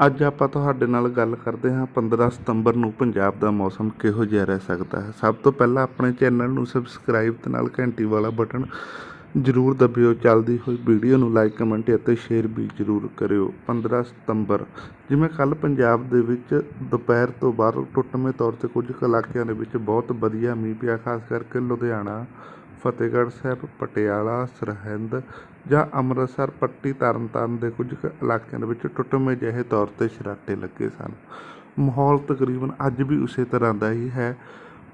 ਅੱਜ ਆਪਾਂ ਤੁਹਾਡੇ ਨਾਲ ਗੱਲ ਕਰਦੇ ਹਾਂ 15 ਸਤੰਬਰ ਨੂੰ ਪੰਜਾਬ ਦਾ ਮੌਸਮ ਕਿਹੋ ਜਿਹਾ ਰਹਿ ਸਕਦਾ ਹੈ। ਸਭ ਤੋਂ ਪਹਿਲਾਂ ਆਪਣੇ ਚੈਨਲ ਨੂੰ ਸਬਸਕ੍ਰਾਈਬ ਤੇ ਨਾਲ ਘੰਟੀ ਵਾਲਾ ਬਟਨ ਜ਼ਰੂਰ ਦਬਿਓ। ਚੱਲਦੀ ਹੋਈ ਵੀਡੀਓ ਨੂੰ ਲਾਈਕ, ਕਮੈਂਟ ਅਤੇ ਸ਼ੇਅਰ ਵੀ ਜ਼ਰੂਰ ਕਰਿਓ। 15 ਸਤੰਬਰ, ਜਿਵੇਂ ਕੱਲ ਪੰਜਾਬ ਦੇ ਵਿੱਚ ਦੁਪਹਿਰ ਤੋਂ ਬਾਅਦ ਟੁੱਟਵੇਂ ਤੌਰ ਤੇ ਕੁਝ ਇਲਾਕਿਆਂ ਦੇ ਵਿੱਚ ਬਹੁਤ ਵਧੀਆ ਮੀਂਹ ਪਿਆ, ਖਾਸ ਕਰਕੇ ਲੁਧਿਆਣਾ ਫਤਿਹਗੜ੍ਹ ਸਾਹਿਬ, ਪਟਿਆਲਾ, ਸਰਹਿੰਦ ਜਾਂ ਅੰਮ੍ਰਿਤਸਰ ਪੱਟੀ ਤਰਨਤਾਰਨ ਦੇ ਕੁਝ ਕੁ ਇਲਾਕਿਆਂ ਦੇ ਵਿੱਚ ਟੁੱਟਵੇਂ ਜਿਹੇ ਤੌਰ ਤੇ ਸ਼ਰਾਟੇ ਲੱਗੇ ਸਨ। ਮਾਹੌਲ ਤਕਰੀਬਨ ਅੱਜ ਵੀ ਉਸੇ ਤਰ੍ਹਾਂ ਦਾ ਹੀ ਹੈ।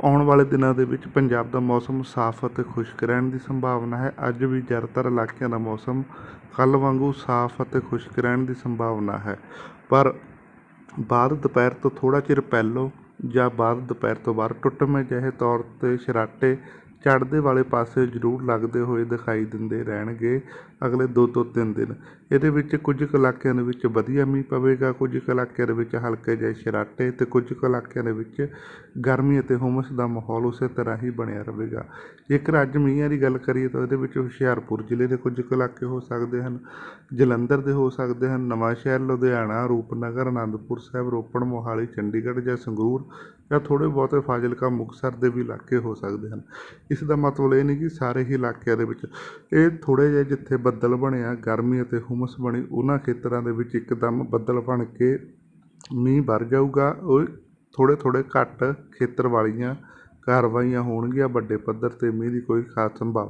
ਆਉਣ ਵਾਲੇ ਦਿਨਾਂ ਦੇ ਵਿੱਚ ਪੰਜਾਬ ਦਾ ਮੌਸਮ ਸਾਫ਼ ਅਤੇ ਖੁਸ਼ਕ ਰਹਿਣ ਦੀ ਸੰਭਾਵਨਾ ਹੈ। ਅੱਜ ਵੀ ਜ਼ਿਆਦਾਤਰ ਇਲਾਕਿਆਂ ਦਾ ਮੌਸਮ ਕੱਲ੍ਹ ਵਾਂਗੂ ਸਾਫ਼ ਅਤੇ ਖੁਸ਼ਕ ਰਹਿਣ ਦੀ ਸੰਭਾਵਨਾ ਹੈ। ਪਰ ਬਾਅਦ ਦੁਪਹਿਰ ਤੋਂ ਥੋੜ੍ਹਾ ਚਿਰ ਪਹਿਲੋਂ ਜਾਂ ਬਾਅਦ ਦੁਪਹਿਰ ਤੋਂ ਬਾਅਦ ਟੁੱਟਵੇਂ ਜਿਹੇ ਤੌਰ ਤੇ ਸ਼ਰਾਟੇ ਚੜ੍ਹਦੇ ਵਾਲੇ ਪਾਸੇ ਜ਼ਰੂਰ ਲੱਗਦੇ ਹੋਏ ਦਿਖਾਈ ਦਿੰਦੇ ਰਹਿਣਗੇ ਅਗਲੇ ਦੋ ਤੋਂ ਤਿੰਨ ਦਿਨ। ਇਹਦੇ ਵਿੱਚ ਕੁਝ ਕੁ ਇਲਾਕਿਆਂ ਦੇ ਵਿੱਚ ਵਧੀਆ ਮੀਂਹ ਪਵੇਗਾ, ਕੁਝ ਕੁ ਇਲਾਕਿਆਂ ਦੇ ਵਿੱਚ ਹਲਕੇ ਜਿਹੇ ਸ਼ਰਾਟੇ ਅਤੇ ਕੁਝ ਕੁ ਇਲਾਕਿਆਂ ਦੇ ਵਿੱਚ ਗਰਮੀ ਅਤੇ ਹੁਮਸ ਦਾ ਮਾਹੌਲ ਉਸੇ ਤਰ੍ਹਾਂ ਹੀ ਬਣਿਆ ਰਹੇਗਾ। ਜੇਕਰ ਅੱਜ ਮੀਂਹਾਂ ਦੀ ਗੱਲ ਕਰੀਏ ਤਾਂ ਇਹਦੇ ਵਿੱਚ ਹੁਸ਼ਿਆਰਪੁਰ ਜ਼ਿਲ੍ਹੇ ਦੇ ਕੁਝ ਕੁ ਇਲਾਕੇ ਹੋ ਸਕਦੇ ਹਨ। ਜਲੰਧਰ ਦੇ ਹੋ ਸਕਦੇ ਹਨ ਨਵਾਂਸ਼ਹਿਰ ਲੁਧਿਆਣਾ, ਰੂਪਨਗਰ ਆਨੰਦਪੁਰ ਸਾਹਿਬ, ਰੋਪੜ, ਮੋਹਾਲੀ, ਚੰਡੀਗੜ੍ਹ ਜਾਂ ਸੰਗਰੂਰ ਜਾਂ ਥੋੜ੍ਹੇ ਬਹੁਤੇ ਫਾਜ਼ਿਲਕਾ ਮੁਕਤਸਰ ਦੇ ਵੀ ਇਲਾਕੇ ਹੋ ਸਕਦੇ ਹਨ। ਇਸ ਦਾ ਮਤਲਬ ਇਹ ਨਹੀਂ ਕਿ ਸਾਰੇ ਹੀ ਇਲਾਕਿਆਂ ਦੇ ਵਿੱਚ। ਇਹ ਥੋੜ੍ਹੇ ਜਿਹੇ ਜਿੱਥੇ ਬੱਦਲ ਬਣਿਆ ਗਰਮੀ ਅਤੇ ਹੁਮਸ ਬਣੀ, ਉਹਨਾਂ ਖੇਤਰਾਂ ਦੇ ਵਿੱਚ ਇੱਕਦਮ ਬੱਦਲ ਬਣ ਕੇ ਮੀਂਹ ਵਰ ਜਾਊਗਾ। ਉਹ ਥੋੜ੍ਹੇ ਥੋੜ੍ਹੇ ਘੱਟ ਖੇਤਰ ਵਾਲੀਆਂ ਕਾਰਵਾਈਆਂ ਹੋਣਗੀਆਂ, ਵੱਡੇ ਪੱਧਰ 'ਤੇ ਮੀਂਹ ਦੀ ਕੋਈ ਖਾਸ ਸੰਭਾਵਨਾ